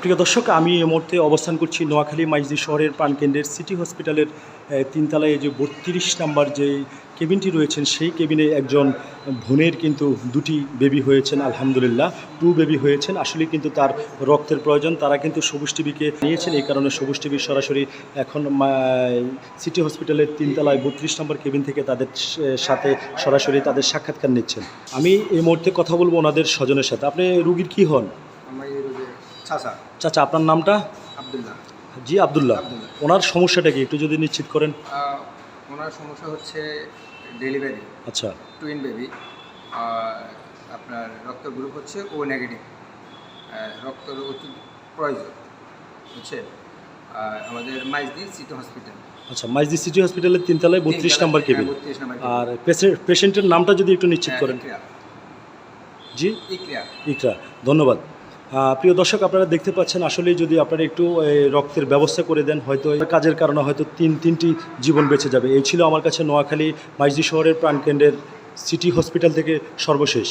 প্রিয় দর্শক, আমি এই মুহূর্তে অবস্থান করছি নোয়াখালী মাইজদি শহরের প্রাণকেন্দ্রের সিটি হসপিটালের তিনতলায় যে বত্রিশ নাম্বার যে কেবিনটি রয়েছেন, সেই কেবিনে একজন বোনের কিন্তু দুটি বেবি হয়েছেন, আলহামদুলিল্লাহ। টু বেবি হয়েছেন আসলে কিন্তু তার রক্তের প্রয়োজন। তারা কিন্তু সবুজ টিভিকে নিয়েছেন, এই কারণে সবুজ টিভি সরাসরি এখন সিটি হসপিটালের তিনতলায় বত্রিশ নম্বর কেবিন থেকে তাদের সাথে সরাসরি তাদের সাক্ষাৎকার নিচ্ছেন। আমি এই মুহূর্তে কথা বলব ওনাদের স্বজনের সাথে। আপনি রুগীর কি হন? চাচা চাচা আপনার নামটা? আবদুল্লাহ। জি আবদুল্লাহ। ওনার সমস্যাটা কি? একটু যদি নিশ্চিত করেন। ওনার সমস্যা হচ্ছে ডেলিভারি আচ্ছা। Twin baby. আপনার রক্ত গ্রুপ হচ্ছে ও নেগেটিভ। রক্ত অতি প্রয়োজন আর আমাদের মাইজদি সিটি হসপিটাল। আচ্ছা মাইজদি সিটি হসপিটালের তিনতলায় বত্রিশ নম্বর কেবিন। বত্রিশ নাম্বার আর পেশেন্টের নামটা যদি একটু নিশ্চিত করেন। জি? ইক্রিয়া ইকরা। ধন্যবাদ। প্রিয় দর্শক, আপনারা দেখতে পাচ্ছেন আসলে যদি আপনারা একটু রক্তের ব্যবস্থা করে দেন, হয়তো কাজের কারণে হয়তো তিন, তিনটি জীবন বেঁচে যাবে। এই ছিল আমার কাছে নোয়াখালী মাইজি শহরের প্রাণকেন্দ্রের সিটি হসপিটাল থেকে সর্বশেষ।